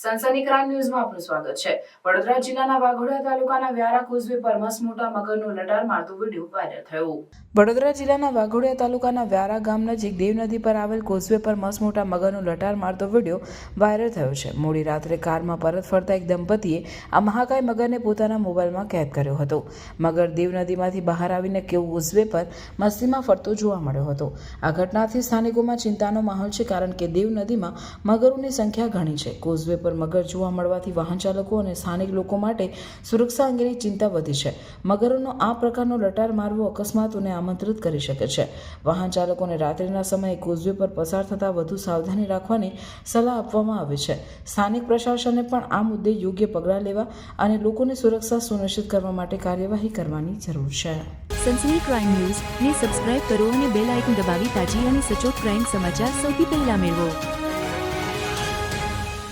સનસની crime ન્યૂઝમાં આપનું સ્વાગત છે. વડોદરા જિલ્લાના વાઘોડિયા તાલુકાના વ્યારા કોઝવે પર મસમોટા મોટા મગરનો લટાર મારતો વીડિયો વાયરલ થયો. વડોદરા જિલ્લાના વાઘોડિયા તાલુકાના વ્યારા ગામ નજીક દેવ નદી પર આવેલ કોઝવે પર મસ મોટા મગરનો લટાર મારતો વીડિયો વાયરલ થયો છે. મોડી રાત્રે કારમાં પરત ફરતા એક દંપતીએ આ મહાકાય મગરને પોતાના મોબાઈલમાં કેદ કર્યો હતો. મગર દેવ નદીમાંથી બહાર આવીને કેવું કોઝવે પર મસ્તીમાં ફરતો જોવા મળ્યો હતો. આ ઘટનાથી સ્થાનિકોમાં ચિંતાનો માહોલ છે કારણ કે દેવ નદીમાં મગરોની સંખ્યા ઘણી છે. કોઝવે પર મગર જોવા મળવાથી વાહન ચાલકો અને સ્થાનિક લોકો માટે સુરક્ષા અંગેની ચિંતા વધી છે. મગરોનો આ પ્રકારનો લટાર મારવો અકસ્માતોને આમંત્રિત કરી શકે છે. વાહન ચાલકોને રાત્રિના સમયે કોઝવે પર પસાર થતાં વધુ સાવધાની રાખવાની સલાહ આપવામાં આવી છે. સ્થાનિક પ્રશાસને પણ આ મુદ્દે યોગ્ય પગલાં લેવા અને લોકોની સુરક્ષા સુનિશ્ચિત કરવા માટે કાર્યવાહી કરવાની જરૂર છે. સનસની ક્રાઇમ ન્યૂઝ ને સબસ્ક્રાઇબ કરો અને બેલ આઇકન દબાવી તાજી અને સચોટ ક્રાઇમ સમાચાર સૌથી પહેલા મેળવો.